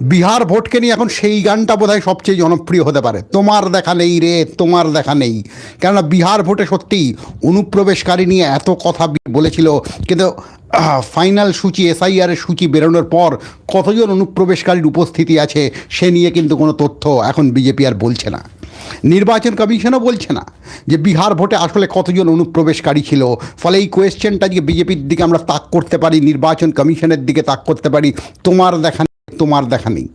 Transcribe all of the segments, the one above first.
বিহার ভোটকে নিয়ে এখন সেই গানটা বোধহয় সবচেয়ে জনপ্রিয় হতে পারে। তোমার দেখা নেই রে, তোমার দেখা নেই। কেননা বিহার ভোটে সত্যিই অনুপ্রবেশকারী নিয়ে এত কথা বলেছিল। কিন্তু ফাইনাল সূচি এসআইআরের সূচি বেরোনোর পর কতজন অনুপ্রবেশকারীর উপস্থিতি আছে সে নিয়ে কিন্তু কোনো তথ্য এখন বিজেপি আর বলছে না। নির্বাচন কমিশনও বলছে না যে বিহার ভোটে আসলে কতজন অনুপ্রবেশকারী ছিল। ফলে এই কোয়েশ্চেনটা যে বিজেপির দিকে আমরা তাক করতে পারি, নির্বাচন কমিশনের দিকে তাক করতে পারি, তোমার দেখা তোমার দেখা নেই।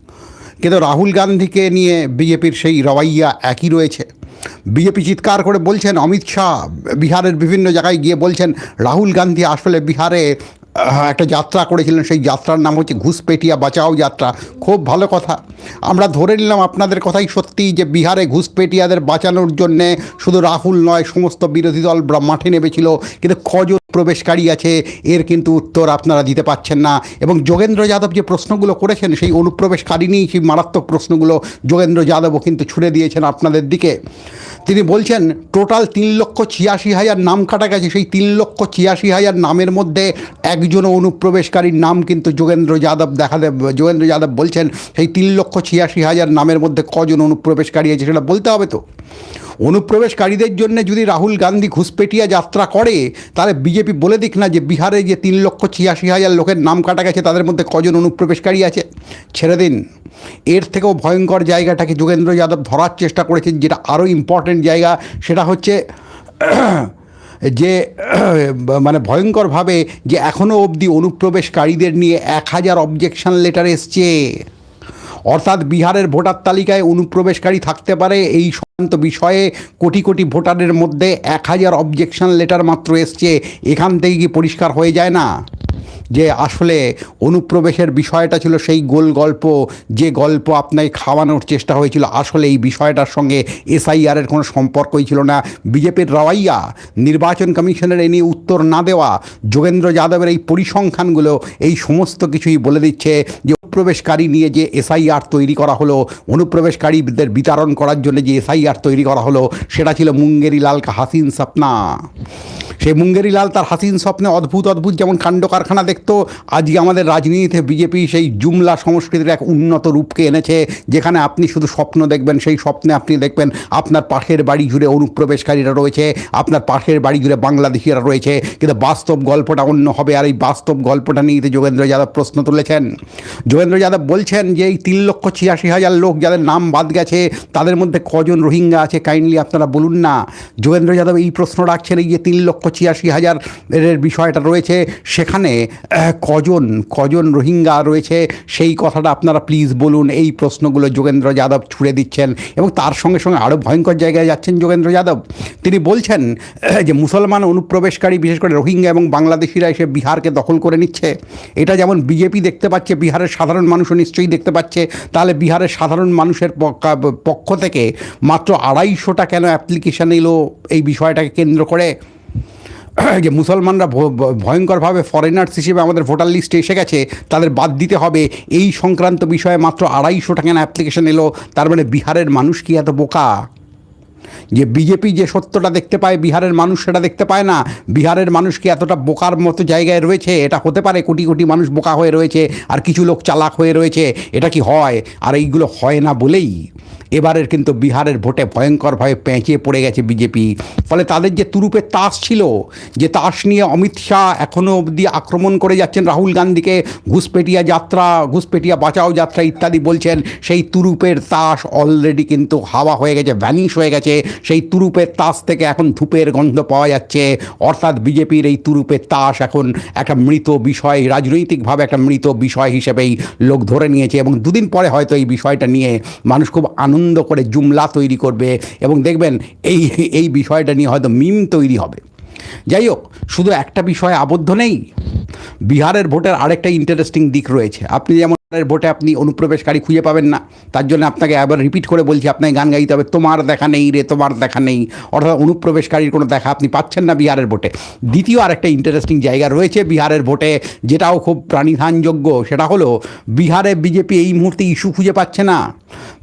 কিন্তু রাহুল গান্ধীকে নিয়ে বিজেপির সেই রওয়াইয়া একই রয়েছে। বিজেপি চিৎকার করে বলছেন, অমিত শাহ, বিহারের বিভিন্ন জায়গায় গিয়ে বলছেন, রাহুল গান্ধী আসলে বিহারে একটা যাত্রা করেছিলেন। সেই যাত্রার নাম হচ্ছে ঘুষপেটিয়া বাঁচাও যাত্রা। খুব ভালো কথা। আমরা ধরে নিলাম আপনাদের কথাই সত্যি যে বিহারে ঘুষপেটিয়াদের বাঁচানোর জন্যে শুধু রাহুল নয়, সমস্ত বিরোধী দল মাঠে নেমেছিল। কিন্তু কজন প্রবেশকারী আছে, এর কিন্তু উত্তর আপনারা দিতে পাচ্ছেন না। এবং যোগেন্দ্র যাদব যে প্রশ্নগুলো করেছেন, সেই অনুপ্রবেশকারী নিয়েই সেই মারাত্মক প্রশ্নগুলো যোগেন্দ্র যাদবও কিন্তু ছুড়ে দিয়েছেন আপনাদের দিকে। তিনি বলছেন, টোটাল তিন লক্ষ ছিয়াশি হাজার নাম কাটা গেছে। সেই তিন লক্ষ ছিয়াশি হাজার নামের মধ্যে একজনও অনুপ্রবেশকারীর নাম কিন্তু যোগেন্দ্র যাদব দেখা দেব, যোগেন্দ্র যাদব বলছেন, সেই তিন লক্ষ ছিয়াশি হাজার নামের মধ্যে কজন অনুপ্রবেশকারী আছে সেটা বলতে হবে তো? অনুপ্রবেশকারীদের জন্য যদি রাহুল গান্ধী ঘুষপেটিয়া যাত্রা করে, তাহলে বিজেপি বলে দিক না যে বিহারে যে তিন লক্ষ ছিয়াশি হাজার লোকের নাম কাটা গেছে, তাদের মধ্যে কজন অনুপ্রবেশকারী আছে? ছেড়ে দিন। এর থেকেও ভয়ঙ্কর জায়গাটাকে যোগেন্দ্র যাদব ধরার চেষ্টা করেছেন, যেটা আরও ইম্পর্ট্যান্ট জায়গা, সেটা হচ্ছে যে মানে ভয়ঙ্করভাবে যে এখনও অবধি অনুপ্রবেশকারীদের নিয়ে এক হাজার অবজেকশন লেটার এসছে। অর্থাৎ বিহারের ভোটার তালিকায় অনুপ্রবেশকারী থাকতে পারে, এই বিষয়ে কোটি কোটি ভোটারের মধ্যে এক হাজার অবজেকশন লেটার মাত্র এসছে। এখান থেকে কি পরিষ্কার হয়ে যায় না? যে আসলে অনুপ্রবেশের বিষয়টা ছিল সেই গোল গল্প, যে গল্প আপনাকে খাওয়ানোর চেষ্টা হয়েছিল, আসলে এই বিষয়টার সঙ্গে এসআইআরের কোনো সম্পর্কই ছিল না। বিজেপির রওয়াইয়া, নির্বাচন কমিশনের এ নিয়ে উত্তর না দেওয়া, যোগেন্দ্র যাদবের এই পরিসংখ্যানগুলো এই সমস্ত কিছুই বলে দিচ্ছে যে অনুপ্রবেশকারী নিয়ে যে এসআইআর তৈরি করা হলো, অনুপ্রবেশকারীদের বিতরণ করার জন্য যে এসআইআর তৈরি করা হলো, সেটা ছিল মুঙ্গেরি লাল কা হাসিন স্বপ্না। সেই মুঙ্গেরি লাল তার হাসিন স্বপ্নে অদ্ভুত অদ্ভুত যেমন কাণ্ড কারখানা দেখতো, আজকে আমাদের রাজনীতিতে বিজেপি সেই জুমলা সংস্কৃতির এক উন্নত রূপকে এনেছে, যেখানে আপনি শুধু স্বপ্ন দেখবেন, সেই স্বপ্নে আপনি দেখবেন আপনার পাশের বাড়ি জুড়ে অনুপ্রবেশকারীরা রয়েছে, আপনার পাশের বাড়ি জুড়ে বাংলাদেশিরা রয়েছে, কিন্তু বাস্তব গল্পটা অন্য হবে আর এই বাস্তব গল্পটা নিয়ে যোগেন্দ্র যাদব প্রশ্ন তুলেছেন। যোগেন্দ্র যাদব বলছেন যে এই তিন লক্ষ ছিয়াশি হাজার লোক যাদের নাম বাদ গেছে, তাদের মধ্যে কজন রোহিঙ্গা আছে, কাইন্ডলি আপনারা বলুন না। যোগেন্দ্র যাদব এই প্রশ্ন রাখছেন, এই যে তিন লক্ষ ছিয়াশি হাজার এর বিষয়টা রয়েছে। সেখানে কজন কজন রোহিঙ্গা রয়েছে? সেই কথাটা আপনারা প্লিজ বলুন। এই প্রশ্নগুলো যোগেন্দ্র যাদব ছুড়ে দিচ্ছেন এবং তার সঙ্গে সঙ্গে আরও ভয়ঙ্কর জায়গায় যাচ্ছেন যোগেন্দ্র যাদব। তিনি বলছেন যে মুসলমান অনুপ্রবেশকারী, বিশেষ করে রোহিঙ্গা এবং বাংলাদেশিরা এসে বিহারকে দখল করে নিচ্ছে। এটা যেমন বিজেপি দেখতে পাচ্ছে, বিহারের সাধারণ মানুষও নিশ্চয়ই দেখতে পাচ্ছে। তাহলে বিহারের সাধারণ মানুষের পক্ষ- থেকে মাত্র আড়াইশোটা কেন অ্যাপ্লিকেশন এলো এই বিষয়টাকে কেন্দ্র করে? যে মুসলমানরা ভয়ঙ্করভাবে ফরেনার্স হিসেবে আমাদের ভোটার লিস্টে এসে গেছে, তাদের বাদ দিতে হবে। এই সংক্রান্ত বিষয়ে মাত্র আড়াইশো টাকা অ্যাপ্লিকেশন এলো, তার মানে বিহারের মানুষ কি এত বোকা? যে বিজেপি যে সত্যটা দেখতে পায়, বিহারের মানুষ সেটা দেখতে পায় না। বিহারের মানুষ কি এতটা বোকার মতো জায়গায় রয়েছে? এটা হতে পারে কোটি কোটি মানুষ বোকা হয়ে রয়েছে আর কিছু লোক চালাক হয়ে রয়েছে। এটা কি হয়? আর এইগুলো হয় না বলেই এবারের কিন্তু বিহারের ভোটে ভয়ঙ্করভাবে পেঁচিয়ে পড়ে গেছে বিজেপি। ফলে তাদের যে তুরুপের তাস ছিল, যে তাস নিয়ে অমিত শাহ এখনও অবধি আক্রমণ করে যাচ্ছেন রাহুল গান্ধীকে ঘুষপেটিয়া যাত্রা ঘুষপেটিয়া বাঁচাও যাত্রা ইত্যাদি বলছেন, সেই তুরুপের তাস অলরেডি কিন্তু হাওয়া হয়ে গেছে ভ্যানিশ হয়ে গেছে। সেই তুরুপের তাস থেকে এখন ধূপের গন্ধ পাওয়া যাচ্ছে। অর্থাৎ বিজেপির এই তুরুপের তাস এখন একটা মৃত বিষয়, রাজনৈতিকভাবে একটা মৃত বিষয় হিসেবেই লোক ধরে নিয়েছে এবং দুদিন পরে হয়তো এই বিষয়টা নিয়ে মানুষ খুব আনন্দ করে জুমলা তৈরি করবে এবং দেখবেন এই এই বিষয়টা নিয়ে হয়তো মিম তৈরি হবে। যাই হোক, শুধু একটা বিষয়ে আবদ্ধ নেই, বিহারের ভোটের আরেকটা ইন্টারেস্টিং দিক রয়েছে। আপনি যেমন বিহারের ভোটে আপনি অনুপ্রবেশকারী খুঁজে পাবেন না। তার জন্য আপনাকে আবার রিপিট করে বলছি, আপনাকে গান গাইতে হবে। তোমার দেখা নেই রে, তোমার দেখা নেই। অর্থাৎ অনুপ্রবেশকারীর কোনো দেখা আপনি পাচ্ছেন না বিহারের ভোটে। দ্বিতীয় আরেকটা ইন্টারেস্টিং জায়গা রয়েছে বিহারের ভোটে, যেটাও খুব প্রাণিধানযোগ্য। সেটা হলো, বিহারে বিজেপি এই মুহূর্তে ইস্যু খুঁজে পাচ্ছে না।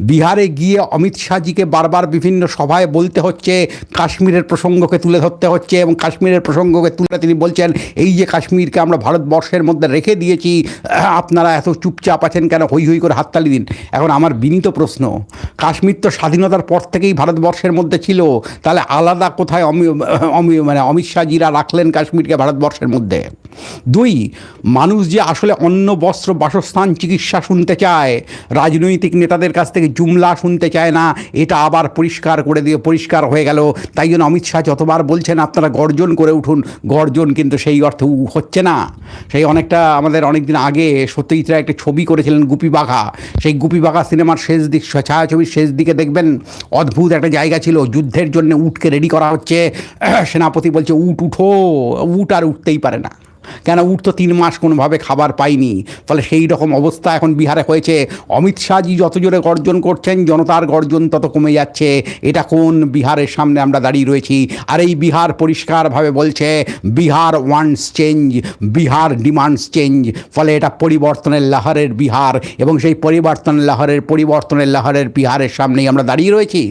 বিহারে গিয়ে অমিত শাহজিকে বারবার বিভিন্ন সভায় বলতে হচ্ছে, কাশ্মীরের প্রসঙ্গকে তুলে ধরতে হচ্ছে এবং কাশ্মীরের প্রসঙ্গকে তুলে তিনি বলছেন, এই যে কাশ্মীরকে আমরা ভারতবর্ষের মধ্যে রেখে দিয়েছি, আপনারা এত চুপচাপ আছেন কেন? হই হই করে হাততালি দিন। এখন আমার বিনীত প্রশ্ন, কাশ্মীর তো স্বাধীনতার পর থেকেই ভারতবর্ষের মধ্যে ছিল, তাহলে আলাদা কোথায় অমি মানে অমিত শাহজিরা রাখলেন কাশ্মীরকে ভারতবর্ষের মধ্যে? দুই, মানুষ যে আসলে অন্ন বস্ত্র বাসস্থান চিকিৎসা শুনতে চায়, রাজনৈতিক নেতাদের কাছ থেকে জুমলা শুনতে চায় না, এটা আবার পরিষ্কার করে দিয়ে পরিষ্কার হয়ে গেল। তাই জন্য অমিত শাহ যতবার বলছেন, আপনারা গর্জন করে উঠুন। গর্জন কিন্তু সেই অর্থে হচ্ছে না। সেই অনেকটা আমাদের অনেক দিন আগে সত্যজিৎ রায় একটা ছবি করেছিলেন গুপি বাঘা। সেই গুপি বাঘা সিনেমার শেষ দিক, ছায়াছবির শেষ দিকে দেখবেন, অদ্ভুত একটা জায়গা ছিল। যুদ্ধের জন্য উটকে রেডি করা হচ্ছে। সেনাপতি বলছে উট উঠো। উট আর উঠতেই পারে না। কেন উঠ তো তিন মাস কোনোভাবে খাবার পায়নি ফলে সেই রকম অবস্থা এখন বিহারে হয়েছে। অমিত শাহজি যত জোরে গর্জন করছেন, জনতার গর্জন তত কমে যাচ্ছে। এটা কোন বিহারের সামনে আমরা দাঁড়িয়ে রয়েছি? আর এই বিহার পরিষ্কারভাবে বলছে, Bihar wants change, Bihar demands change. ফলে এটা পরিবর্তনের লাহারের বিহার এবং সেই পরিবর্তন লাহারের পরিবর্তনের লাহারের বিহারের সামনেই আমরা দাঁড়িয়ে রয়েছি।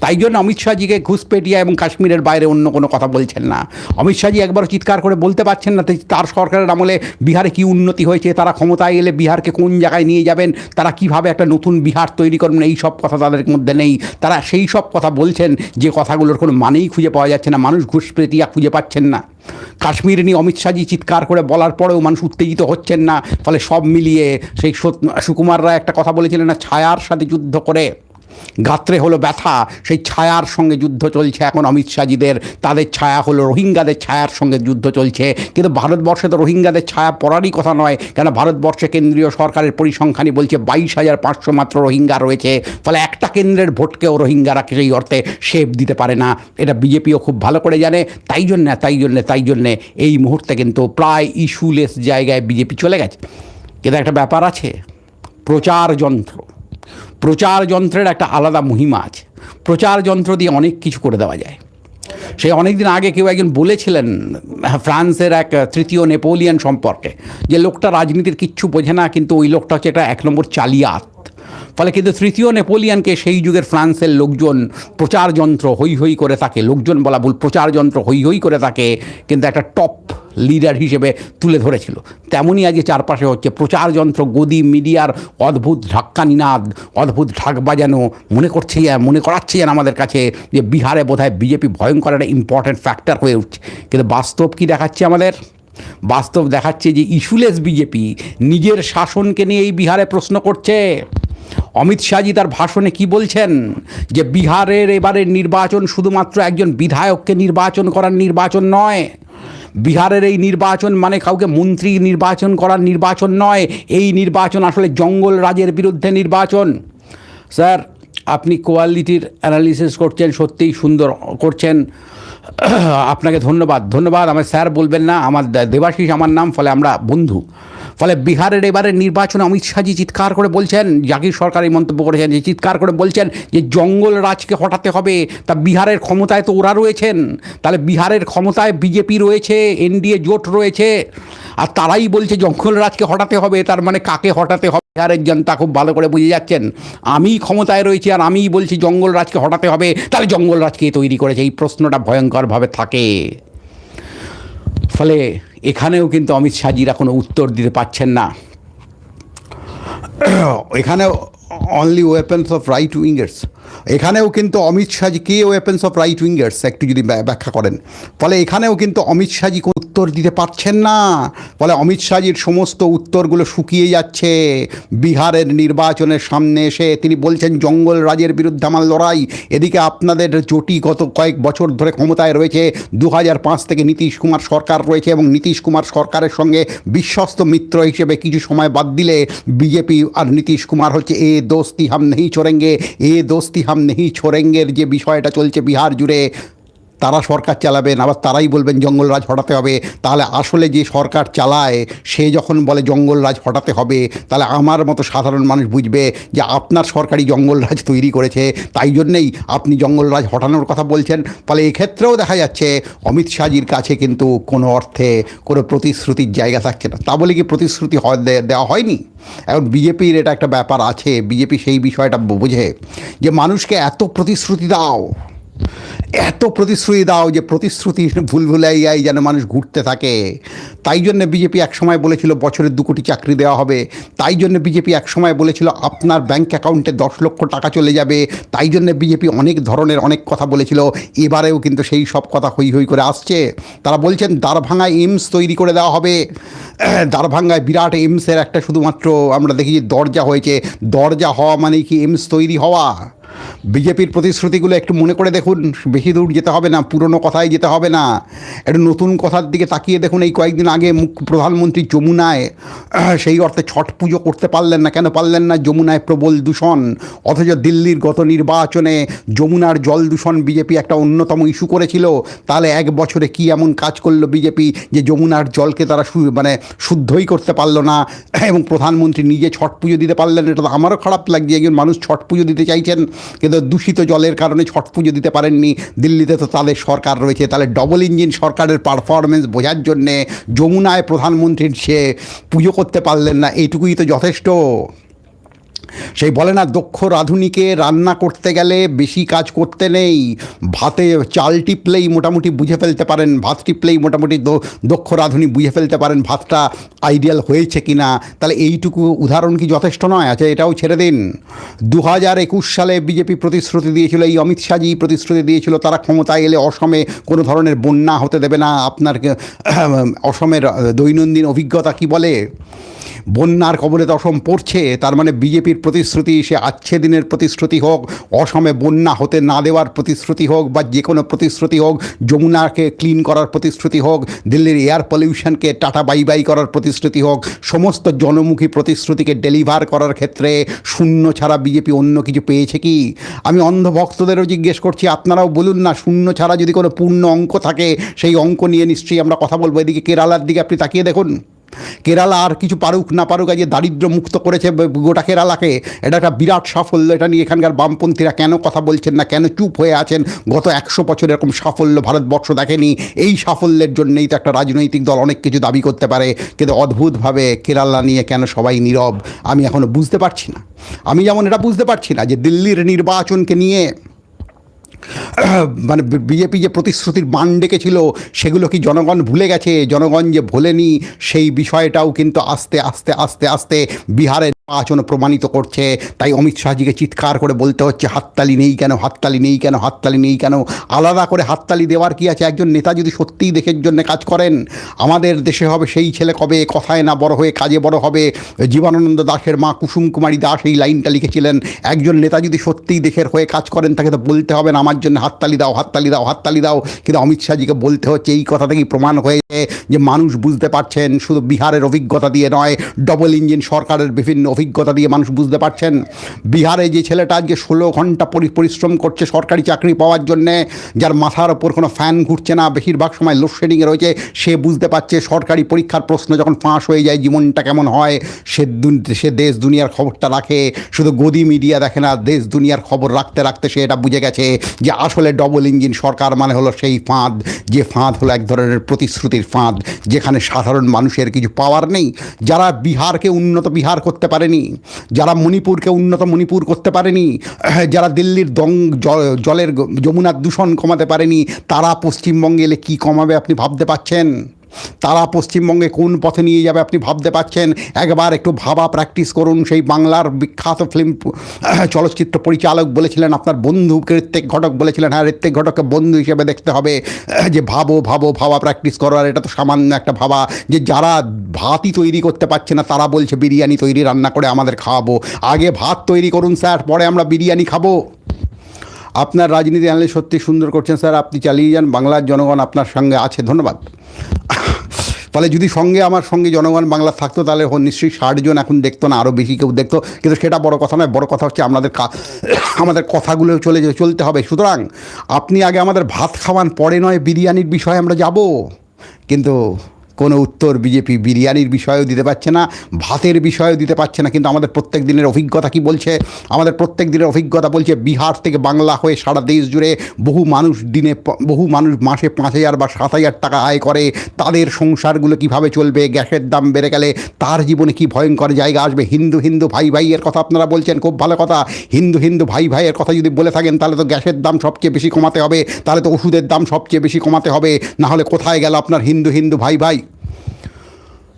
তাই জন্য অমিত শাহজিকে ঘুষপেটিয়া এবং কাশ্মীরের বাইরে অন্য কোনো কথা বলছেন না। অমিত শাহজি একবারও চিৎকার করে বলতে পারছেন না যে তার সরকারের আমলে বিহারে কি উন্নতি হয়েছে, তারা ক্ষমতায় এলে বিহারকে কোন জায়গায় নিয়ে যাবেন, তারা কীভাবে একটা নতুন বিহার তৈরি করবেন, এই সব কথা তাদের মধ্যে নেই। তারা সেই সব কথা বলছেন, যে কথাগুলোর কোনো মানেই খুঁজে পাওয়া যাচ্ছে না, মানুষ ঘুষপেটিয়া খুঁজে পাচ্ছেন না। কাশ্মীর নিয়ে অমিত শাহজি চিৎকার করে বলার পরেও মানুষ উত্তেজিত হচ্ছেন না, ফলে সব মিলিয়ে সেই সত- সুকুমার রায় একটা কথা বলেছিলেন না, ছায়ার সাথে যুদ্ধ করে। গাত্রে হলো ব্যথা, সেই ছায়ার সঙ্গে যুদ্ধ চলছে এখন অমিত শাহজিদের। তাদের ছায়া হলো রোহিঙ্গাদের ছায়ার সঙ্গে যুদ্ধ চলছে। কিন্তু ভারতবর্ষে তো রোহিঙ্গাদের ছায়া পড়ারই কথা নয়, কেন ভারতবর্ষে কেন্দ্রীয় সরকারের পরিসংখ্যানই বলছে বাইশ হাজার পাঁচশো মাত্র রোহিঙ্গা রয়েছে। ফলে একটা কেন্দ্রের ভোটকেও রোহিঙ্গারা সেই অর্থে শেপ দিতে পারে না? এটা বিজেপিও খুব ভালো করে জানে। তাই জন্যে তাই জন্যে তাই জন্যে এই মুহূর্তে কিন্তু প্রায় ইস্যুলেস জায়গায় বিজেপি চলে গেছে। কিন্তু একটা ব্যাপার আছে, প্রচার যন্ত্র। প্রচার যন্ত্রের একটা আলাদা মহিমা আছে। প্রচার যন্ত্র দিয়ে অনেক কিছু করে দেওয়া যায়। সে অনেকদিন আগে কেউ একজন বলেছিলেন, ফ্রান্সের এক তৃতীয় নেপোলিয়ান সম্পর্কে, যে লোকটা রাজনীতির কিচ্ছু বোঝে না, কিন্তু ওই লোকটা হচ্ছে একটা এক নম্বর চালিয়াত। ফলে কিন্তু তৃতীয় নেপোলিয়ানকে সেই যুগের ফ্রান্সের লোকজন প্রচার যন্ত্র হই হই করে থাকে, লোকজন বলা ভুল, প্রচার যন্ত্র হই হই করে থাকে, কিন্তু একটা টপ লিডার হিসেবে তুলে ধরেছিল। তেমনই আজকে চারপাশে হচ্ছে প্রচার যন্ত্র গদি, মিডিয়ার অদ্ভুত ধাক্কা নিনাদ অদ্ভুত ঢাক বাজানো, মনে করছে মনে করাচ্ছে যেন আমাদের কাছে যে বিহারে বোধহয় বিজেপি ভয়ঙ্কর একটা ইম্পর্ট্যান্ট ফ্যাক্টর হয়ে উঠছে। কিন্তু বাস্তব কি দেখাচ্ছে আমাদের? বাস্তব দেখাচ্ছে যে ইস্যুলেস বিজেপি নিজের শাসনকে নিয়ে এই বিহারে প্রশ্ন করছে। অমিত শাহজি তার ভাষণে কি বলছেন? যে বিহারের এবারের নির্বাচন শুধুমাত্র একজন বিধায়ককে নির্বাচন করার নির্বাচন নয় বিহারের এই নির্বাচন মানে কাউকে মন্ত্রী নির্বাচন করার নির্বাচন নয়। এই নির্বাচন আসলে জঙ্গল রাজের বিরুদ্ধে নির্বাচন। স্যার, আপনি কোয়ালিটির অ্যানালিসিস করছেন, সত্যিই সুন্দর করছেন। আপনাকে ধন্যবাদ। ধন্যবাদ আমার স্যার বলবেন না, আমার দেবাশিস আমার নাম, ফলে আমরা বন্ধু। ফলে বিহারের এবারের নির্বাচনে অমিত শাহজি চিৎকার করে বলছেন, জাকির সরকার এই মন্তব্য করেছেন, যে চিৎকার করে বলছেন যে জঙ্গল রাজকে হটাতে হবে, তা বিহারের ক্ষমতায় তো ওরা রয়েছেন। তাহলে বিহারের ক্ষমতায় বিজেপি রয়েছে, এনডিএ জোট রয়েছে, আর তারাই বলছে জঙ্গল রাজকে হটাতে হবে, তার মানে কাকে হটাতে হবে? বিহারের জনতা খুব ভালো করে বুঝে যাচ্ছেন, আমি ক্ষমতায় রয়েছি আর আমি বলছি জঙ্গল রাজকে হটাতে হবে। তাহলে জঙ্গল রাজকে তৈরি করেছে? এই প্রশ্নটা ভয়ঙ্করভাবে থাকে। ফলে এখানেও কিন্তু অমিত শাহজিরা কোনো উত্তর দিতে পারছেন না। এখানে only weapons of right wingers এখানেও কিন্তু অমিত শাহজি, কে ওয়েপেন্স অফ রাইট উইঙ্গার্স একটু যদি ব্যাখ্যা করেন। ফলে এখানেও কিন্তু অমিত শাহজি উত্তর দিতে পারছেন না। ফলে অমিত শাহজির সমস্ত উত্তরগুলো শুকিয়ে যাচ্ছে। বিহারের নির্বাচনের সামনে এসে তিনি বলছেন, জঙ্গল রাজের বিরুদ্ধে আমার লড়াই। এদিকে আপনাদের জোটি গত কয়েক বছর ধরে ক্ষমতায় রয়েছে। দু থেকে নীতিশ কুমার সরকার রয়েছে এবং নীতিশ কুমার সরকারের সঙ্গে বিশ্বস্ত মিত্র হিসেবে কিছু সময় বাদ দিলে বিজেপি আর নীতিশ কুমার হচ্ছে, এ দোস্তি হাম নেই ছোড়েঙ্গে এ দোস্তি হাম নেই ছোড়েঙ্গের যে বিষয়টা চলছে বিহার জুড়ে তারা সরকার চালাবেন আবার তারাই বলবেন জঙ্গলরাজ হটাতে হবে। তাহলে আসলে যে সরকার চালায়, সে যখন বলে জঙ্গলরাজ হটাতে হবে, তাহলে আমার মতো সাধারণ মানুষ বুঝবে যে আপনার সরকারি জঙ্গলরাজ তৈরি করেছে। তাই জন্যেই আপনি জঙ্গলরাজ হটানোর কথা বলছেন। ফলে এক্ষেত্রেও দেখা যাচ্ছে অমিত শাহজির কাছে কিন্তু কোনো অর্থে কোনো প্রতিশ্রুতির জায়গা থাকছে না। তা বলে কি প্রতিশ্রুতি দেওয়া হয়নি? এখন বিজেপির এটা একটা ব্যাপার আছে, বিজেপি সেই বিষয়টা বোঝে যে মানুষকে এত প্রতিশ্রুতি দাও। এত প্রতিশ্রুতি দাও যে প্রতিশ্রুতি ভুল ভুলাইয়াই যেন মানুষ ঘুরতে থাকে। তাই জন্য বিজেপি একসময় বলেছিল, বছরে দু কোটি চাকরি দেওয়া হবে। তাই জন্য বিজেপি একসময় বলেছিল, আপনার ব্যাংক অ্যাকাউন্টে দশ লক্ষ টাকা চলে যাবে। তাই জন্য বিজেপি অনেক ধরনের অনেক কথা বলেছিল। এবারেও কিন্তু সেই সব কথা হই হই করে আসছে। তারা বলছেন দ্বারভাঙায় এইমস তৈরি করে দেওয়া হবে। দ্বারভাঙ্গায় বিরাট এইমসের একটা শুধুমাত্র আমরা দেখি যে দরজা হয়েছে। দরজা হওয়া মানে কি এইমস তৈরি হওয়া? বিজেপির প্রতিশ্রুতিগুলো একটু মনে করে দেখুন, বেশি দূর যেতে হবে না, পুরনো কথায় যেতে হবে না। একটু নতুন কথার দিকে তাকিয়ে দেখুন, এই কয়েকদিন আগে মুখ, প্রধানমন্ত্রী যমুনায় সেই অর্থে ছট পুজো করতে পারলেন না, কেন পারলেন না? যমুনায় প্রবল দূষণ, অথচ দিল্লির গত নির্বাচনে যমুনার জল দূষণ বিজেপি একটা অন্যতম ইস্যু করেছিল। তাহলে এক বছরে কি এমন কাজ করল বিজেপি, যে যমুনার জলকে তারা মানে শুদ্ধই করতে পারল না, এবং প্রধানমন্ত্রী নিজে ছট পুজো দিতে পারলেন এটা তো আমারও খারাপ লাগছে, একজন মানুষ ছট পুজো দিতে চাইছেন কিন্তু দূষিত জলের কারণে ছট পুজো দিতে পারেননি। দিল্লিতে তো তাদের সরকার রয়েছে, তাহলে ডবল ইঞ্জিন সরকারের পারফরমেন্স বোঝার জন্যে যমুনায় প্রধানমন্ত্রীর সে পুজো করতে পারলেন না, এইটুকুই তো যথেষ্ট। সেই বলে না, দক্ষ রাঁধুনিকে রান্না করতে গেলে বেশি কাজ করতে নেই। ভাতে চাল টিপলেই মোটামুটি বুঝে ফেলতে পারেন, ভাত টিপলেই মোটামুটি দক্ষ রাঁধুনি বুঝে ফেলতে পারেন ভাতটা আইডিয়াল হয়েছে কি না তাহলে এইটুকু উদাহরণ কি যথেষ্ট নয়? আচ্ছা এটাও ছেড়ে দিন। দু হাজার একুশ সালে বিজেপি প্রতিশ্রুতি দিয়েছিল, এই অমিত শাহজি প্রতিশ্রুতি দিয়েছিল, তারা ক্ষমতায় এলে অসমে কোনো ধরনের বন্যা হতে দেবে না। আপনার অসমের দৈনন্দিন অভিজ্ঞতা কি বলে? বন্যার কবলে তো অসম পড়ছে, তার মানে বিজেপির প্রতিশ্রুতি সে আচ্ছে দিনের প্রতিশ্রুতি হোক, অসমে বন্যা হতে না দেওয়ার প্রতিশ্রুতি হোক বা যে কোনো প্রতিশ্রুতি হোক, যমুনাকে ক্লিন করার প্রতিশ্রুতি হোক, দিল্লির এয়ার পলিউশনকে টাটা বাই বাই করার প্রতিশ্রুতি হোক, সমস্ত জনমুখী প্রতিশ্রুতিকে ডেলিভার করার ক্ষেত্রে শূন্য ছাড়া বিজেপি অন্য কিছু পেয়েছে কি? আমি অন্ধভক্তদেরও জিজ্ঞেস করছি, আপনারাও বলুন না, শূন্য ছাড়া যদি কোনো পূর্ণ অঙ্ক থাকে, সেই অঙ্ক নিয়ে নিশ্চয়ই আমরা কথা বলব। এদিকে কেরালার দিকে আপনি তাকিয়ে দেখুন। কেরালা আর কিছু পারুক না পারুক আজ দারিদ্র মুক্ত করেছে গোটা কেরালাকে, এটা একটা বিরাট সাফল্য, এটা নিয়ে এখানকার বামপন্থীরা কেন কথা বলছেন না, কেন চুপ হয়ে আছেন? গত একশো বছর এরকম সাফল্য ভারতবর্ষ দেখেনি, এই সাফল্যের জন্যই তো একটা রাজনৈতিক দল অনেক কিছু দাবি করতে পারে, কিন্তু অদ্ভুতভাবে কেরালা নিয়ে কেন সবাই নীরব, আমি এখনও বুঝতে পারছি না। আমি যেমন এটা বুঝতে পারছি না যে দিল্লির নির্বাচনকে নিয়ে মানে বিজেপি যে প্রতিশ্রুতির মান ডেকেছিল, সেগুলো কি জনগণ ভুলে গেছে? জনগণ যে ভোলেনি, সেই বিষয়টাও কিন্তু আস্তে আস্তে আস্তে আস্তে বিহারের নির্বাচন প্রমাণিত করছে, তাই অমিত শাহজিকে চিৎকার করে বলতে হচ্ছে, হাততালি নেই কেন, হাততালি নেই কেন, হাততালি নেই কেন? আলাদা করে হাততালি দেওয়ার কি আছে? একজন নেতা যদি সত্যিই দেশের জন্য কাজ করেন, আমাদের দেশে হবে সেই ছেলে কবে? কথায় না বড় হয়ে কাজে বড় হবে? জীবনানন্দ দাশের মা কুসুম কুমারী দাস এই লাইনটা লিখেছিলেন, একজন নেতা যদি সত্যিই দেশের হয়ে কাজ করেন, তাকে তো বলতে হবে না, আমার জন্য হাততালি দাও হাততালি দাও হাততালি দাও। কিন্তু অমিত শাহজিকে বলতে হচ্ছে, এই কথা থেকেই প্রমাণ হয়েছে যে মানুষ বুঝতে পারছেন, শুধু বিহারের অভিজ্ঞতা দিয়ে নয় ডবল ইঞ্জিন সরকারের বিভিন্ন অভিজ্ঞতা দিয়ে মানুষ বুঝতে পারছেন। বিহারে যে ছেলেটা আজকে ষোলো ঘণ্টা পরি- পরিশ্রম করছে সরকারি চাকরি পাওয়ার জন্যে, যার মাথার ওপর কোনো ফ্যান ঘুরছে না, বেশিরভাগ সময় লোডশেডিংয়ে রয়েছে, সে বুঝতে পারছে সরকারি পরীক্ষার প্রশ্ন যখন ফাঁস হয়ে যায়, জীবনটা কেমন হয়, সে সে দেশ দুনিয়ার খবরটা রাখে। শুধু গদি মিডিয়া দেখে না, দেশ দুনিয়ার খবর রাখতে রাখতে সে এটা বুঝে গেছে যে আসলে ডবল ইঞ্জিন সরকার মানে হলো সেই ফাঁদ, যে ফাঁদ হলো এক ধরনের প্রতিশ্রুতির ফাঁদ, যেখানে সাধারণ মানুষের কিছু পাওয়ার নেই। যারা বিহারকে উন্নত বিহার করতে পারেনি যারা মণিপুরকে, উন্নত মণিপুর করতে পারেনি যারা দিল্লির দং জলের যমুনার দূষণ কমাতে পারেনি, তারা পশ্চিমবঙ্গে এলে কী কমাবে আপনি ভাবতে পাচ্ছেন তারা পশ্চিমবঙ্গে কোন পথে নিয়ে যাবে আপনি ভাবতে পাচ্ছেন একবার একটু ভাবা প্র্যাকটিস করুন। সেই বাংলার বিখ্যাত ফিল্ম চলচ্চিত্র পরিচালক বলেছিলেন, আপনার বন্ধু ঋত্বিক ঘটক বলেছিলেন হ্যাঁ ঋত্বিক ঘটককে বন্ধু হিসেবে দেখতে হবে। যে ভাবো ভাবো, ভাবা প্র্যাকটিস করো, আর এটা তো সামান্য একটা ভাবা। যে যারা ভাতই তৈরি করতে পারছে না, তারা বলছে, বিরিয়ানি তৈরি রান্না করে আমাদের খাওয়াবো। আগে ভাত তৈরি করুন স্যার, পরে আমরা বিরিয়ানি খাব। আপনার রাজনীতি আনলে সত্যি সুন্দর করছেন স্যার, আপনি চালিয়ে যান, বাংলার জনগণ আপনার সঙ্গে আছে, ধন্যবাদ। ফলে যদি সঙ্গে আমার সঙ্গে জনগণ বাংলা থাকতো, তাহলে নিশ্চয়ই ষাটজন এখন দেখতো না আরও বেশি কেউ দেখতো, কিন্তু সেটা বড় কথা নয়, বড় কথা হচ্ছে আমাদের আমাদের কথাগুলো চলে চলতে হবে। সুতরাং আপনি আগে আমাদের ভাত খাওয়ান, পরে নয়, বিরিয়ানির বিষয়ে আমরা যাব। কিন্তু কোনো উত্তর বিজেপি বিরিয়ানির বিষয়েও দিতে পারছে না, ভাতের বিষয়েও দিতে পারছে না, কিন্তু আমাদের প্রত্যেক দিনের অভিজ্ঞতা কি বলছে? আমাদের প্রত্যেক দিনের অভিজ্ঞতা বলছে বিহার থেকে বাংলা হয়ে সারা দেশ জুড়ে বহু মানুষ দিনে বহু মানুষ মাসে পাঁচ হাজার বা সাত হাজার টাকা আয় করে। তাদের সংসারগুলো কীভাবে চলবে? গ্যাসের দাম বেড়ে গেলে তার জীবনে কি ভয়ঙ্কর জায়গা আসবে? হিন্দু হিন্দু ভাই ভাইয়ের কথা আপনারা বলছেন, খুব ভালো কথা। হিন্দু হিন্দু ভাই ভাইয়ের কথা যদি বলে থাকেন, তাহলে তো গ্যাসের দাম সবচেয়ে বেশি কমাতে হবে, তাহলে তো ওষুধের দাম সবচেয়ে বেশি কমাতে হবে। না হলে কোথায় গেল আপনার হিন্দু হিন্দু ভাই ভাই?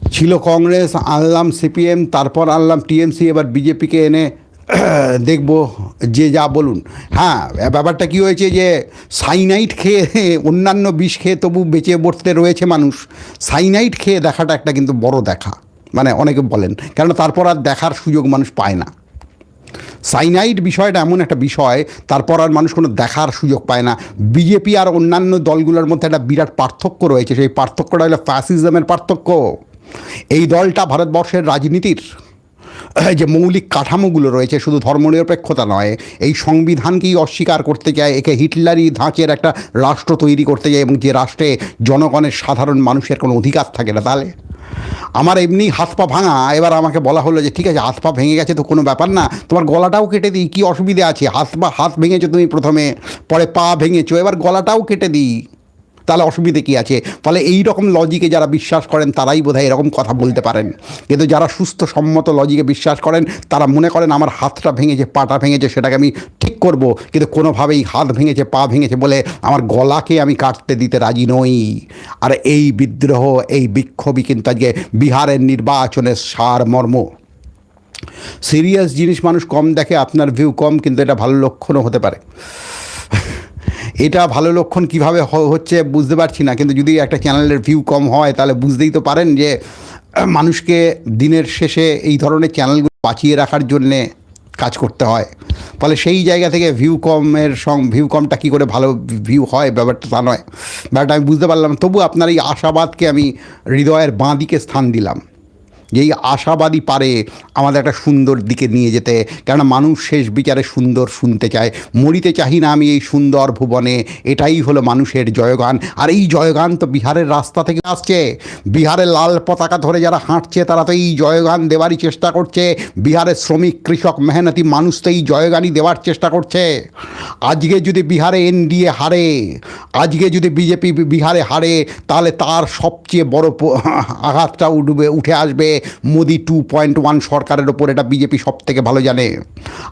ছিল কংগ্রেস, আনলাম সিপিএম, তারপর আনলাম টিএমসি, এবার বিজেপিকে এনে দেখব যে যা বলুন। হ্যাঁ ব্যাপারটা কি হয়েছে যে সাইনাইট খেয়ে অন্যান্য বিষ খেয়ে তবু বেঁচে বসতে রয়েছে মানুষ। সাইনাইট খেয়ে দেখাটা একটা কিন্তু বড় দেখা মানে অনেকে বলেন, কেননা তারপর আর দেখার সুযোগ মানুষ পায় না। সাইনাইড বিষয়টা এমন একটা বিষয়, তারপর আর মানুষ কোনো দেখার সুযোগ পায় না। বিজেপি আর অন্যান্য দলগুলোর মধ্যে একটা বিরাট পার্থক্য রয়েছে, সেই পার্থক্যটা হলো ফ্যাসিজমের পার্থক্য। এই দলটা ভারতবর্ষের রাজনীতির যে মৌলিক কাঠামোগুলো রয়েছে শুধু ধর্মনিরপেক্ষতা নয়, এই সংবিধানকেই অস্বীকার করতে চায়, একে হিটলারি ধাঁচের একটা রাষ্ট্র তৈরি করতে চায় এবং যে রাষ্ট্রে জনগণের সাধারণ মানুষের কোনো অধিকার থাকে না তাহলে। আমার এমনি হাত পা ভাঙা, এবার আমাকে বলা হলো যে, ঠিক আছে হাত পা ভেঙে গেছে তো কোনো ব্যাপার না, তোমার গলাটাও কেটে দিই, কী অসুবিধা আছে? হাত পা হাত ভেঙেছো তুমি প্রথমে, পরে পা ভেঙেছো, এবার গলাটাও কেটে দিই। তাহলে অসুবিধে কী আছে? ফলে এই রকম লজিকে যারা বিশ্বাস করেন, তারাই বোধহয় এরকম কথা বলতে পারেন। কিন্তু যারা সুস্থ সম্মত লজিকে বিশ্বাস করেন, তারা মনে করেন আমার হাতটা ভেঙেছে, পাটা ভেঙেছে, সেটাকে আমি ঠিক করব। কিন্তু কোনোভাবেই হাত ভেঙেছে, পা ভেঙেছে বলে আমার গলাকে আমি কাটতে দিতে রাজি নই। আর এই বিদ্রোহ, এই বিক্ষোভই কিন্তু আজকে বিহারের নির্বাচনের সার মর্ম সিরিয়াস জিনিস মানুষ কম দেখে, আপনার ভিউ কম, কিন্তু এটা ভালো লক্ষণও হতে পারে। এটা ভালো লক্ষণ কীভাবে হচ্ছে বুঝতে পারছি না, কিন্তু যদি একটা চ্যানেলের ভিউ কম হয়, তাহলে বুঝতেই তো পারেন যে মানুষকে দিনের শেষে এই ধরনের চ্যানেলগুলো বাঁচিয়ে রাখার জন্যে কাজ করতে হয়। ফলে সেই জায়গা থেকে ভিউ কমের সং ভিউ কমটা কী করে ভালো ভিউ হয়, ব্যাপারটা তা নয়। ব্যাপারটা আমি বুঝতে পারলাম, তবু আপনার এই আশাবাদকে আমি হৃদয়ের বাঁ দিকে স্থান দিলাম। যে এই আশাবাদী পারে আমাদের একটা সুন্দর দিকে নিয়ে যেতে। কেননা মানুষ শেষ বিচারে সুন্দর শুনতে চায়। মরিতে চাহি না আমি এই সুন্দর ভুবনে। এটাই হলো মানুষের জয়গান। আর এই জয়গান তো বিহারের রাস্তা থেকে আসছে। বিহারের লাল পতাকা ধরে যারা হাঁটছে, তারা তো এই জয়গান দেওয়ারই চেষ্টা করছে। বিহারের শ্রমিক, কৃষক, মেহনতি মানুষ তো এই জয়গানই দেওয়ার চেষ্টা করছে। আজকে যদি বিহারে এনডিএ হারে, আজকে যদি বিজেপি বিহারে হারে, তাহলে তার সবচেয়ে বড় আঘাতটা উঠবে, উঠে আসবে। মোদি টু পয়েন্ট ওয়ান সরকারের ওপর এটা বিজেপি সব থেকে ভালো জানে।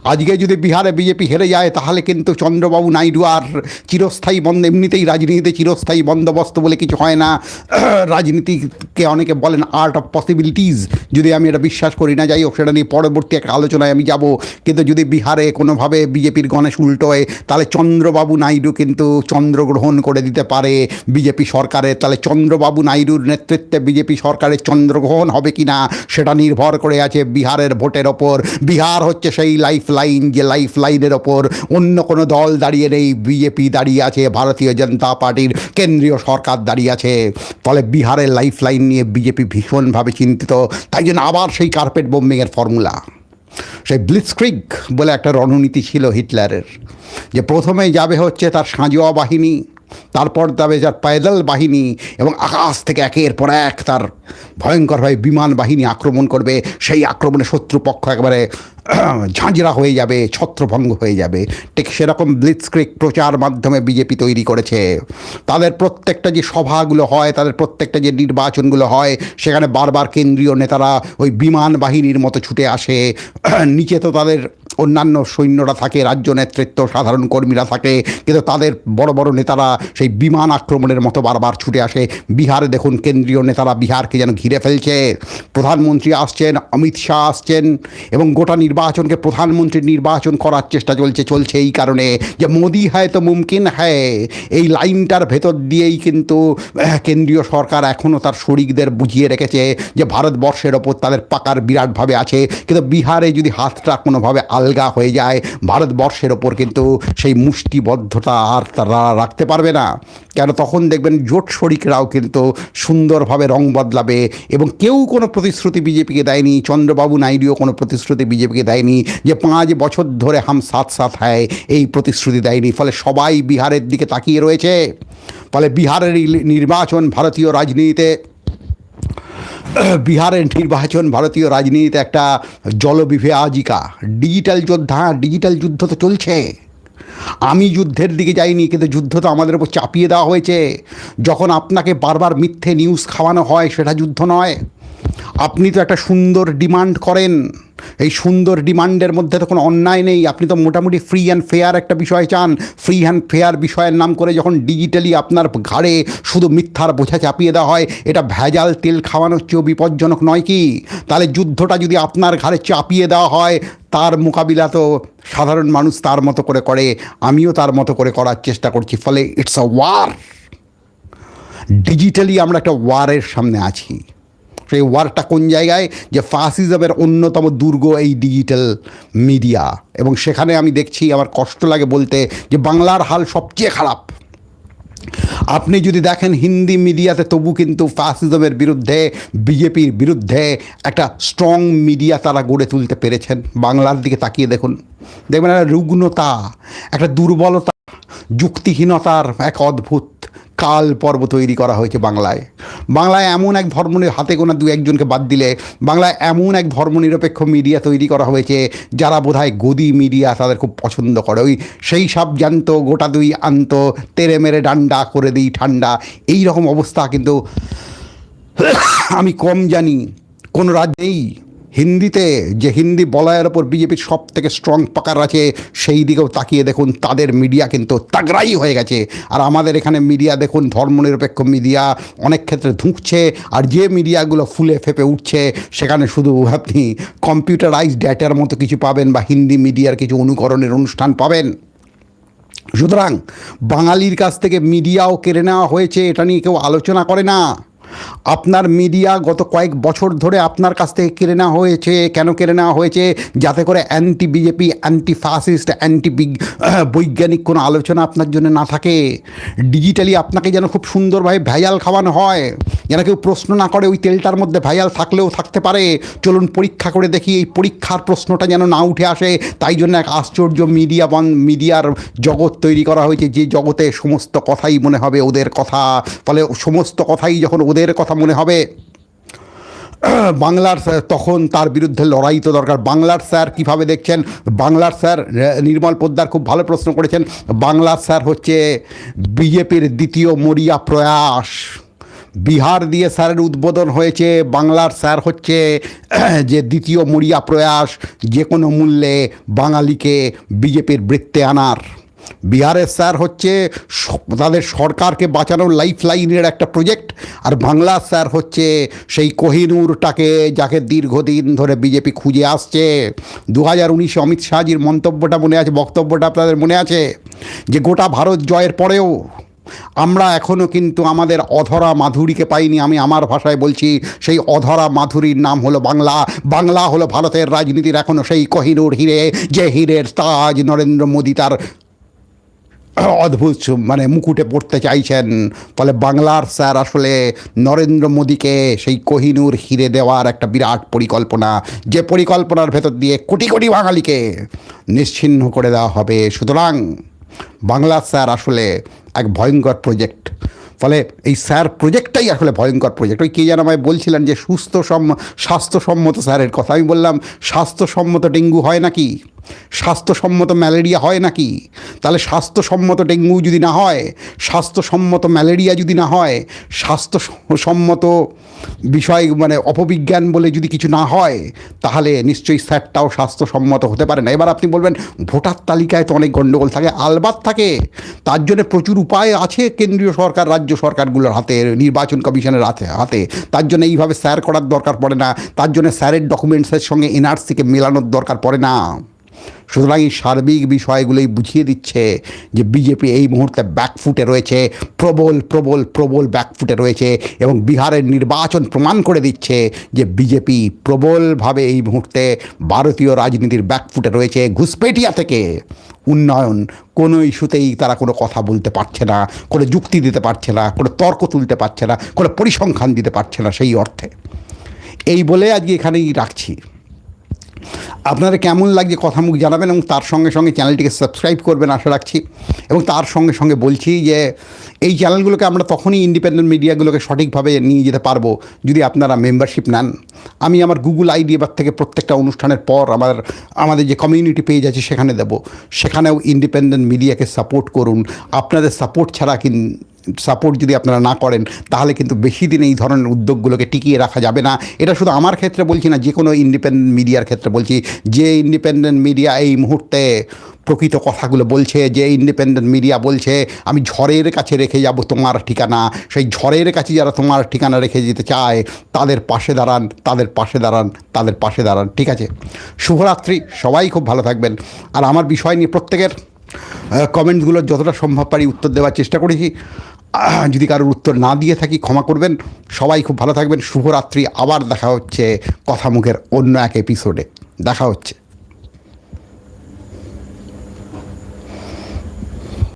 আজকে যদি বিহারে বিজেপি হেরে যায়, তাহলে কিন্তু চন্দ্রবাবু নাইডু আর চিরস্থায়ী বন্ধ এমনিতেই রাজনীতিতে চিরস্থায়ী বন্দোবস্ত বলে কিছু হয় না। রাজনীতিকে অনেকে বলেন আর্ট অফ পসিবিলিটিস যদি আমি এটা বিশ্বাস করি না, যাই হোক, সেটা নিয়ে পরবর্তী একটা আলোচনায় আমি যাব। কিন্তু যদি বিহারে কোনোভাবে বিজেপির গণেশ উল্টোয় তাহলে চন্দ্রবাবু নাইডু কিন্তু চন্দ্রগ্রহণ করে দিতে পারে বিজেপি সরকারের। তাহলে চন্দ্রবাবু নাইডুর নেতৃত্বে বিজেপি সরকারের চন্দ্রগ্রহণ হবে কি না সেটা নির্ভর করে আছে বিহারের ভোটের ওপর। বিহার হচ্ছে সেই লাইফ লাইন যে লাইফ লাইনের ওপর। অন্য কোনো দল দাঁড়িয়ে নেই বিজেপি দাঁড়িয়ে আছে, ভারতীয় জনতা পার্টির কেন্দ্রীয় সরকার দাঁড়িয়ে আছে। ফলে বিহারের লাইফ লাইন নিয়ে বিজেপি ভীষণভাবে চিন্তিত। তাই জন্য আবার সেই কার্পেট বোম্বিংয়ের ফর্মুলা সেই ব্লিটস্ক্রিগ বলে একটা রণনীতি ছিল হিটলারের। যে প্রথমে যাবে হচ্ছে তার সাঁজোয়া বাহিনী। তারপর তবে যার পায়দল বাহিনী এবং আকাশ থেকে একের পর এক তার ভয়ঙ্করভাবে বিমান বাহিনী আক্রমণ করবে। সেই আক্রমণে শত্রুপক্ষ একেবারে ঝাঁঝরা হয়ে যাবে, ছত্রভঙ্গ হয়ে যাবে। ঠিক সেরকম ব্লিটস্ক্রিক প্রচার মাধ্যমে বিজেপি তৈরি করেছে। তাদের প্রত্যেকটা যে সভাগুলো হয়, তাদের প্রত্যেকটা যে নির্বাচনগুলো হয়, সেখানে বারবার কেন্দ্রীয় নেতারা ওই বিমান বাহিনীর মতো ছুটে আসে। নিচে তো তাদের অন্যান্য সৈন্যরা থাকে, রাজ্য নেতৃত্ব, সাধারণ কর্মীরা থাকে, কিন্তু তাদের বড় বড় নেতারা সেই বিমান আক্রমণের মতো বারবার ছুটে আসে। বিহারে দেখুন, কেন্দ্রীয় নেতারা বিহারকে যেন ঘিরে ফেলছে। প্রধানমন্ত্রী আসছেন, অমিত শাহ আসছেন, এবং গোটা নির্বাচনকে প্রধানমন্ত্রীর নির্বাচন করার চেষ্টা চলছে চলছে এই কারণে যে মোদি হয় তো মুমকিন হ্যায়। এই লাইনটার ভেতর দিয়েই কিন্তু কেন্দ্রীয় সরকার এখনও তার শরিকদের বুঝিয়ে রেখেছে যে ভারতবর্ষের ওপর তাদের পাকার বিরাটভাবে আছে। কিন্তু বিহারে যদি হাতটা কোনোভাবে আলগা হয়ে যায়। ভারতবর্ষের ওপর কিন্তু সেই মুষ্টিবদ্ধতা আর তারা রাখতে পারবে না। কেন তখন দেখবেন জোট শরিকরাও কিন্তু সুন্দরভাবে রং বদলাবে এবং কেউ কোনো প্রতিশ্রুতি বিজেপিকে দেয়নি। চন্দ্রবাবু নাইডুও কোনো প্রতিশ্রুতি বিজেপিকে দেয়নি যে পাঁচ বছর ধরে হাম সাত সাত হয় এই প্রতিশ্রুতি দেয়নি। ফলে সবাই বিহারের দিকে তাকিয়ে রয়েছে। ফলে বিহারের নির্বাচন ভারতীয় রাজনীতিতে বিহারের নির্বাচন ভারতীয় রাজনীতিতে একটা জলবিভাজিকা ডিজিটাল যোদ্ধা, ডিজিটাল যুদ্ধ তো চলছে। আমি যুদ্ধের দিকে যাইনি, কিন্তু যুদ্ধ তো আমাদের উপর চাপিয়ে দেওয়া হয়েছে। যখন আপনাকে বারবার মিথ্যে নিউজ খাওয়ানো হয়, সেটা যুদ্ধ নয়। আপনি তো একটা সুন্দর ডিমান্ড করেন। এই সুন্দর ডিমান্ডের মধ্যে তো কোনো অন্যায় নেই। আপনি তো মোটামুটি ফ্রি অ্যান্ড ফেয়ার একটা বিষয় চান। ফ্রি অ্যান্ড ফেয়ার বিষয়ের নাম করে যখন ডিজিটালি আপনার ঘাড়ে শুধু মিথ্যার বোঝা চাপিয়ে দেওয়া হয়, এটা ভেজাল তেল খাওয়ানোর চেয়েও বিপজ্জনক নয় কি? তাহলে যুদ্ধটা যদি আপনার ঘাড়ে চাপিয়ে দেওয়া হয়, তার মোকাবিলা তো সাধারণ মানুষ তার মতো করে করে, আমিও তার মতো করে করার চেষ্টা করছি, ফলে ইটস আ ওয়ার ডিজিটালি আমরা একটা ওয়ারের সামনে আছি। সেই ওয়ারটা কোন জায়গায়? যে ফাসিজমের অন্যতম দুর্গ এই ডিজিটাল মিডিয়া এবং সেখানে আমি দেখছি, আমার কষ্ট লাগে বলতে, যে বাংলার হাল সবচেয়ে খারাপ। আপনি যদি দেখেন, হিন্দি মিডিয়াতে তবু কিন্তু ফাসিজমের বিরুদ্ধে, বিজেপির বিরুদ্ধে একটা স্ট্রং মিডিয়া তারা গড়ে তুলতে পেরেছেন। বাংলার দিকে তাকিয়ে দেখুন। দেখবেন, একটা রুগ্নতা, একটা দুর্বলতা, যুক্তিহীনতার এক অদ্ভুত কাল পর্ব তৈরি করা হয়েছে বাংলায়। বাংলায় এমন এক ধর্ম হাতে গোনা দু একজনকে বাদ দিলে বাংলায় এমন এক ধর্মনিরপেক্ষ মিডিয়া তৈরি করা হয়েছে যারা বোধহয় গদি মিডিয়া তাদের খুব পছন্দ করে। ওই সেই সব জানত গোটা দুই আন্ত তেরে মেরে ডান্ডা করে দিই ঠান্ডা। এই রকম অবস্থা কিন্তু আমি কম জানি। কোন রাজ্যেই হিন্দিতে যে হিন্দি বলয়ের ওপর বিজেপির সব থেকে স্ট্রং পাকার আছে, সেই দিকেও তাকিয়ে দেখুন, তাদের মিডিয়া কিন্তু তাগড়াই হয়ে গেছে। আর আমাদের এখানে মিডিয়া দেখুন, ধর্মনিরপেক্ষ মিডিয়া অনেক ক্ষেত্রে ধুঁকছে, আর যে মিডিয়াগুলো ফুলে ফেপে উঠছে, সেখানে শুধু আপনি কম্পিউটারাইজ ডেটার মতো কিছু পাবেন বা হিন্দি মিডিয়ার কিছু অনুকরণের অনুষ্ঠান পাবেন। সুতরাং বাঙালির কাছ থেকে মিডিয়াও কেড়ে নেওয়া হয়েছে, এটা নিয়ে কেউ আলোচনা করে না। আপনার মিডিয়া গত কয়েক বছর ধরে আপনার কাছ থেকে কেড়ে নেওয়া হয়েছে, কেন কেড়ে নেওয়া হয়েছে? যাতে করে anti BJP anti fascist anti বৈজ্ঞানিক কোনো আলোচনা আপনার জন্য না থাকে। ডিজিটালি আপনাকে যেন খুব সুন্দরভাবে ভেজাল খাওয়ানো হয়। যেন কেউ প্রশ্ন না করে ওই তেলটার মধ্যে ভেজাল থাকলেও থাকতে পারে। চলুন পরীক্ষা করে দেখি এই পরীক্ষার প্রশ্নটা যেন না উঠে আসে। তাই জন্য এক আশ্চর্য মিডিয়া বন মিডিয়ার জগৎ তৈরি করা হয়েছে, যে জগতে সমস্ত কথাই মনে হবে ওদের কথা। ফলে সমস্ত কথাই যখন ওদের কথা মনে হবে। বাংলার স্যার তখন তার বিরুদ্ধে লড়াই তো দরকার। বাংলার স্যার কীভাবে দেখছেন? বাংলার স্যার নির্মল পোদ্দার খুব ভালো প্রশ্ন করেছেন। বাংলার স্যার হচ্ছে বিজেপির দ্বিতীয় মরিয়া প্রয়াস। বিহার দিয়ে স্যারের উদ্বোধন হয়েছে। বাংলার স্যার হচ্ছে, যে দ্বিতীয় মরিয়া প্রয়াস, যে কোনো মূল্যে বাঙালিকে বিজেপির বৃত্তে আনার। বিহারের স্যার হচ্ছে তাদের সরকারকে বাঁচানোর লাইফ লাইনের একটা প্রজেক্ট, আর বাংলার স্যার হচ্ছে সেই কোহিনুরটাকে যাকে দীর্ঘদিন ধরে বিজেপি খুঁজে আসছে। দু হাজার উনিশে অমিত শাহজির মন্তব্যটা মনে আছে? বক্তব্যটা আপনাদের মনে আছে? যে গোটা ভারত জয়ের পরেও আমরা এখনও কিন্তু আমাদের অধরা মাধুরীকে পাইনি। আমি আমার ভাষায় বলছি, সেই অধরা মাধুরীর নাম হলো বাংলা। বাংলা হলো ভারতের রাজনীতির এখনও সেই কোহিনূর হিরে, যে হিরের তাজ নরেন্দ্র মোদী তার অদ্ভুত মানে মুকুটে পড়তে চাইছেন। ফলে বাংলার স্যার আসলে নরেন্দ্র মোদীকে সেই কোহিনুর হিরে দেওয়ার একটা বিরাট পরিকল্পনা। যে পরিকল্পনার ভেতর দিয়ে কোটি কোটি বাঙালিকে নিশ্চিহ্ন করে দেওয়া হবে। সুতরাং বাংলার স্যার আসলে এক ভয়ঙ্কর প্রজেক্ট ফলে এই স্যার প্রজেক্টটাই আসলে ভয়ঙ্কর প্রজেক্ট ওই কে যেন আমায় বলছিলেন যে সুস্থ সম স্বাস্থ্যসম্মত স্যারের কথা। আমি বললাম, স্বাস্থ্যসম্মত ডেঙ্গু হয় নাকি? স্বাস্থ্যসম্মত ম্যালেরিয়া হয় নাকি? তাহলে স্বাস্থ্যসম্মত ডেঙ্গু যদি না হয়, স্বাস্থ্যসম্মত ম্যালেরিয়া যদি না হয়, স্বাস্থ্যসম্মত বিষয় মানে অপবিজ্ঞান বলে যদি কিছু না হয়, তাহলে নিশ্চয়ই স্যারটাও স্বাস্থ্যসম্মত হতে পারে না। এবার আপনি বলবেন, ভোটার তালিকায় তো অনেক গণ্ডগোল থাকে, আলবাত থাকে। তার জন্য প্রচুর উপায় আছে কেন্দ্রীয় সরকার, রাজ্য সরকারগুলোর হাতে, নির্বাচন কমিশনের হাতে হাতে। তার জন্য এইভাবে স্যার করার দরকার পড়ে না। তার জন্য স্যারের ডকুমেন্টসের সঙ্গে এনআরসিকে মেলানোর দরকার পড়ে না। সুতরাং এই সার্বিক বিষয়গুলোই বুঝিয়ে দিচ্ছে যে বিজেপি এই মুহূর্তে ব্যাকফুটে রয়েছে, প্রবল প্রবল প্রবল ব্যাকফুটে রয়েছে এবং বিহারের নির্বাচন প্রমাণ করে দিচ্ছে যে বিজেপি প্রবলভাবে এই মুহূর্তে ভারতীয় রাজনীতির ব্যাকফুটে রয়েছে। ঘুসপেটিয়া থেকে উন্নয়ন। কোনো ইস্যুতেই তারা কোনো কথা বলতে পারছে না, কোনো যুক্তি দিতে পারছে না, কোনো তর্ক তুলতে পারছে না, কোনো পরিসংখ্যান দিতে পারছে না সেই অর্থে। এই বলে আজকে এখানেই রাখছি। আপনাদের কেমন লাগছে কথা মুখ জানাবেন এবং তার সঙ্গে সঙ্গে চ্যানেলটিকে সাবস্ক্রাইব করবেন, আশা রাখছি। এবং তার সঙ্গে সঙ্গে বলছি যে, এই চ্যানেলগুলোকে আমরা তখনই ইন্ডিপেন্ডেন্ট মিডিয়াগুলোকে সঠিকভাবে নিয়ে যেতে পারব যদি আপনারা মেম্বারশিপ নেন। আমি আমার গুগল আইডি এবার থেকে প্রত্যেকটা অনুষ্ঠানের পর আমার, আমাদের যে কমিউনিটি পেজ আছে সেখানে দেবো। সেখানেও ইন্ডিপেন্ডেন্ট মিডিয়াকে সাপোর্ট করুন। আপনাদের সাপোর্ট ছাড়া কিন সাপোর্ট যদি আপনারা না করেন, তাহলে কিন্তু বেশি দিন এই ধরনের উদ্যোগগুলোকে টিকিয়ে রাখা যাবে না। এটা শুধু আমার ক্ষেত্রে বলছি না, যে কোনো ইন্ডিপেন্ডেন্ট মিডিয়ার ক্ষেত্রে বলছি। যে ইন্ডিপেন্ডেন্ট মিডিয়া এই মুহূর্তে প্রকৃত কথাগুলো বলছে, যে ইন্ডিপেন্ডেন্ট মিডিয়া বলছে, আমি ঝড়ের কাছে রেখে যাব তোমার ঠিকানা। সেই ঝড়ের কাছে যারা তোমার ঠিকানা রেখে যেতে চায়, তাদের পাশে দাঁড়ান, তাদের পাশে দাঁড়ান, তাদের পাশে দাঁড়ান, ঠিক আছে? শুভরাত্রি, সবাই খুব ভালো থাকবেন। আর আমার বিষয় নিয়ে প্রত্যেকের কমেন্টসগুলোর যতটা সম্ভব পারি উত্তর দেওয়ার চেষ্টা করেছি। যদি কারোর উত্তর না দিয়ে থাকি, ক্ষমা করবেন। সবাই খুব ভালো থাকবেন। শুভরাত্রি। আবার দেখা হচ্ছে কথা মুখের অন্য এক এপিসোডে দেখা হচ্ছে।